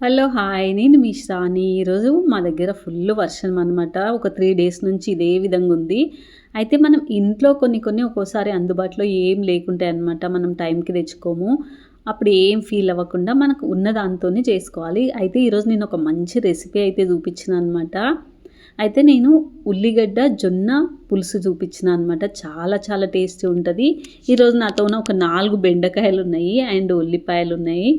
Hello hi. నేను మీ షాని. ఈరోజు మా దగ్గర ఫుల్ వర్షం అనమాట ఒక త్రీ డేస్ నుంచి ఇదే విధంగా ఉంది. అయితే మనం ఇంట్లో కొన్ని కొన్ని ఒక్కోసారి అందుబాటులో ఏం లేకుంటాయి అనమాట మనం టైంకి తెచ్చుకోము. అప్పుడు ఏం ఫీల్ అవ్వకుండా మనకు ఉన్న దాంతోనే చేసుకోవాలి. అయితే ఈరోజు నేను ఒక మంచి రెసిపీ అయితే చూపించిన అనమాట అయితే నేను ఉల్లిగడ్డ జొన్న పులుసు చూపించిన అనమాట చాలా చాలా టేస్టీ ఉంటుంది. ఈరోజు నాతో ఒక నాలుగు బెండకాయలు ఉన్నాయి అండ్ ఉల్లిపాయలు ఉన్నాయి.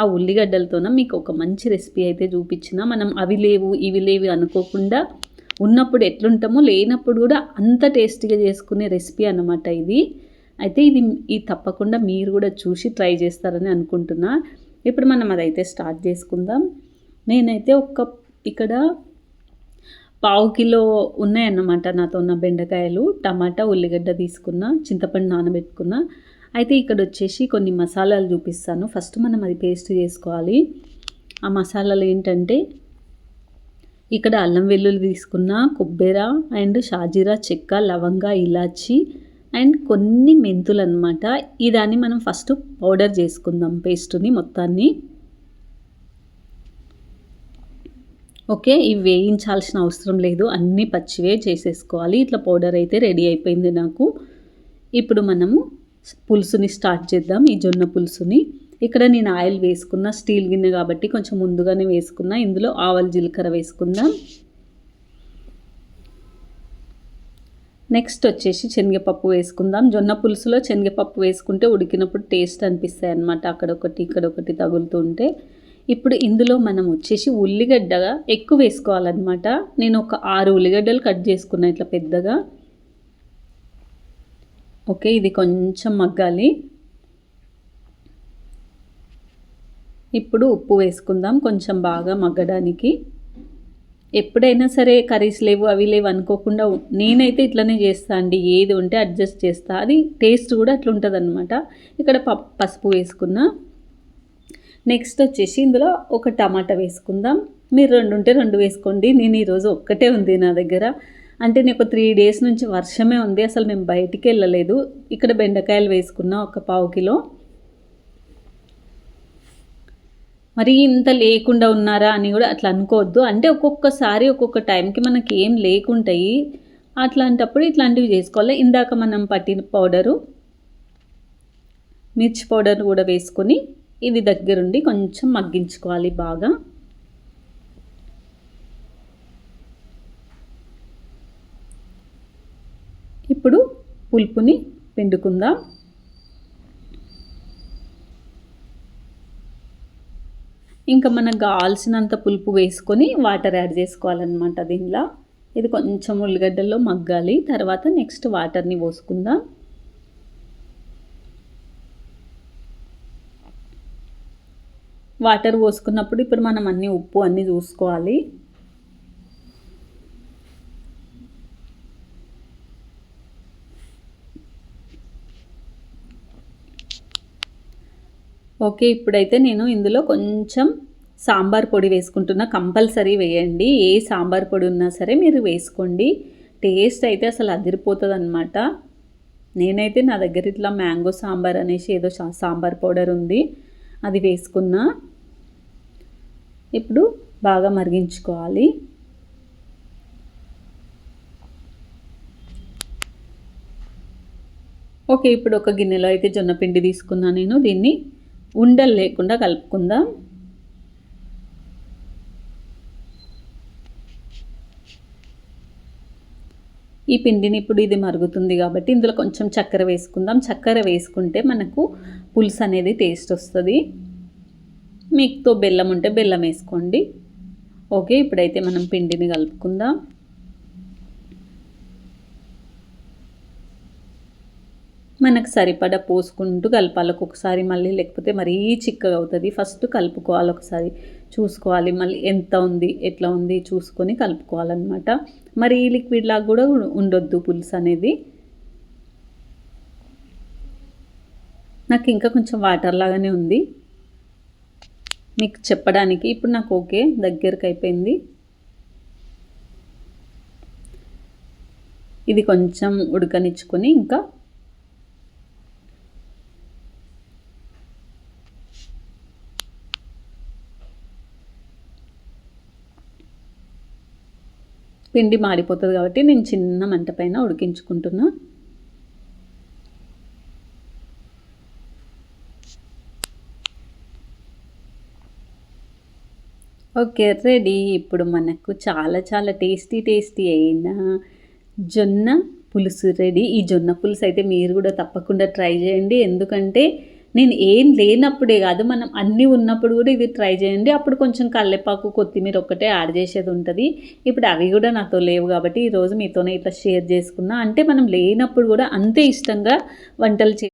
ఆ ఉల్లిగడ్డలతోన మీకు ఒక మంచి రెసిపీ అయితే చూపించిన. మనం అవి లేవు ఇవి లేవు అనుకోకుండా ఉన్నప్పుడు ఎట్లుంటామో లేనప్పుడు కూడా అంత టేస్టీగా చేసుకునే రెసిపీ అన్నమాట ఇది. అయితే ఇది ఇది తప్పకుండా మీరు కూడా చూసి ట్రై చేస్తారని అనుకుంటున్నా. ఇప్పుడు మనం అదైతే స్టార్ట్ చేసుకుందాం. నేనైతే ఒక ఇక్కడ పావు కిలో ఉన్నాయన్నమాట నాతో ఉన్న బెండకాయలు టమాటా ఉల్లిగడ్డ తీసుకున్న చింతపండు నానబెట్టుకున్న. అయితే ఇక్కడ వచ్చేసి కొన్ని మసాలాలు చూపిస్తాను. ఫస్ట్ మనం అది పేస్ట్ చేసుకోవాలి. ఆ మసాలాలు ఏంటంటే ఇక్కడ అల్లం వెల్లుల్లి తీసుకున్న కొబ్బెర అండ్ షాజీరా చెక్క లవంగ ఇలాచి అండ్ కొన్ని మెంతులు అనమాట ఈ దాన్ని మనం ఫస్ట్ పౌడర్ చేసుకుందాం పేస్ట్ని మొత్తాన్ని. ఓకే ఇవి వేయించాల్సిన అవసరం లేదు. అన్నీ పచ్చివే చేసేసుకోవాలి. ఇట్లా పౌడర్ అయితే రెడీ అయిపోయింది నాకు. ఇప్పుడు మనము పులుసుని స్టార్ట్ చేద్దాం. ఈ జొన్న పులుసుని. ఇక్కడ నేను ఆయిల్ వేసుకున్న స్టీల్ గిన్నె కాబట్టి కొంచెం ముందుగానే వేసుకున్నా. ఇందులో ఆవల జీలకర్ర వేసుకుందాం. నెక్స్ట్ వచ్చేసి శనగపప్పు వేసుకుందాం. జొన్న పులుసులో శనగపప్పు వేసుకుంటే ఉడికినప్పుడు టేస్ట్ అనిపిస్తాయి అనమాట అక్కడొకటి ఇక్కడొకటి తగులుతుంటే ఇప్పుడు ఇందులో మనం వచ్చేసి ఉల్లిగడ్డగా ఎక్కువ వేసుకోవాలన్నమాట. నేను ఒక ఆరు ఉల్లిగడ్డలు కట్ చేసుకున్నా ఇట్లా పెద్దగా. ఓకే ఇది కొంచెం మగ్గాలి. ఇప్పుడు ఉప్పు వేసుకుందాం కొంచెం బాగా మగ్గడానికి. ఎప్పుడైనా సరే కర్రీస్ లేవు అవి లేవు అనుకోకుండా నేనైతే ఇట్లనే చేస్తా అండి. ఏది ఉంటే అడ్జస్ట్ చేస్తా. అది టేస్ట్ కూడా అట్లా ఉంటుంది అనమాట ఇక్కడ పసుపు వేసుకున్నా. నెక్స్ట్ వచ్చేసి ఇందులో ఒక టమాటా వేసుకుందాం. మీరు రెండు ఉంటే రెండు వేసుకోండి. నేను ఈరోజు ఒక్కటే ఉంది నా దగ్గర. అంటే నీకు త్రీ డేస్ నుంచి వర్షమే ఉంది అసలు మేము బయటికి వెళ్ళలేదు. ఇక్కడ బెండకాయలు వేసుకున్న ఒక పావు కిలో. మరి ఇంత లేకుండా ఉన్నారా అని కూడా అట్లా అనుకోవద్దు. అంటే ఒక్కొక్కసారి ఒక్కొక్క టైంకి మనకి ఏం లేకుంటాయి. అట్లాంటప్పుడు ఇట్లాంటివి చేసుకోవాలి. ఇందాక మనం పట్టిన పౌడరు మిర్చి పౌడర్ కూడా వేసుకొని ఇది దగ్గరుండి కొంచెం మగ్గించుకోవాలి బాగా. ఇప్పుడు పులుపుని పిండుకుందాం. ఇంకా మనకు కావాల్సినంత పులుపు వేసుకొని వాటర్ యాడ్ చేసుకోవాలన్నమాట దీనిలో. ఇది కొంచెం ఉల్లిగడ్డల్లో మగ్గాలి. తర్వాత నెక్స్ట్ వాటర్ని పోసుకుందాం. వాటర్ పోసుకున్నప్పుడు ఇప్పుడు మనం అన్ని ఉప్పు అన్నీ చూసుకోవాలి. ఓకే ఇప్పుడైతే నేను ఇందులో కొంచెం సాంబార్ పొడి వేసుకుంటున్నా. కంపల్సరీ వేయండి. ఏ సాంబార్ పొడి ఉన్నా సరే మీరు వేసుకోండి. టేస్ట్ అయితే అసలు అదిరిపోతుంది అనమాట నేనైతే నా దగ్గర ఇట్లా మ్యాంగో సాంబార్ అనేసి ఏదో సాంబార్ పౌడర్ ఉంది. అది వేసుకున్నా. ఇప్పుడు బాగా మరిగించుకోవాలి. ఓకే ఇప్పుడు ఒక గిన్నెలో అయితే జొన్నపిండి తీసుకున్నా నేను. దీన్ని ఉండలు లేకుండా కలుపుకుందాం. ఈ పిండిని ఇప్పుడు ఇది మరుగుతుంది కాబట్టి ఇందులో కొంచెం చక్కెర వేసుకుందాం. చక్కెర వేసుకుంటే మనకు పులుసు అనేది టేస్ట్ వస్తుంది. మీకుతో బెల్లం ఉంటే బెల్లం వేసుకోండి. ఓకే ఇప్పుడైతే మనం పిండిని కలుపుకుందాం. మనకు సరిపడా పోసుకుంటూ కలపాలి. ఒక్కొక్కసారి మళ్ళీ లేకపోతే మరీ చిక్కగా అవుతుంది. ఫస్ట్ కలుపుకోవాలి ఒకసారి. చూసుకోవాలి. మళ్ళీ ఎంత ఉంది ఎట్లా ఉంది చూసుకొని కలుపుకోవాలన్నమాట. మరి ఈ లిక్విడ్ లాగా కూడా ఉండొద్దు పులుసు అనేది. నాకు ఇంకా కొంచెం వాటర్ లాగానే ఉంది. మీకు చెప్పడానికి ఇప్పుడు నాకు ఓకే. దగ్గరకు అయిపోయింది. ఇది కొంచెం ఉడకనిచ్చుకొని ఇంకా పిండి మాడిపోతుంది కాబట్టి నేను చిన్న మంట పైన ఉడికించుకుంటున్నా. Okay ready. ఇప్పుడు మనకు చాలా చాలా టేస్టీ టేస్టీ అయిన జొన్న పులుసు రెడీ. ఈ జొన్న పులుసు అయితే మీరు కూడా తప్పకుండా ట్రై చేయండి. ఎందుకంటే నేను ఏం లేనప్పుడే కాదు మనం అన్నీ ఉన్నప్పుడు కూడా ఇది ట్రై చేయండి. అప్పుడు కొంచెం కల్లెపాకు కొత్తిమీర ఒక్కటే యాడ్ చేసేది ఉంటుంది. ఇప్పుడు అవి కూడా నాతో లేవు కాబట్టి ఈరోజు మీతోనే ఇట్లా షేర్ చేసుకున్నా. అంటే మనం లేనప్పుడు కూడా అంతే ఇష్టంగా వంటలు చే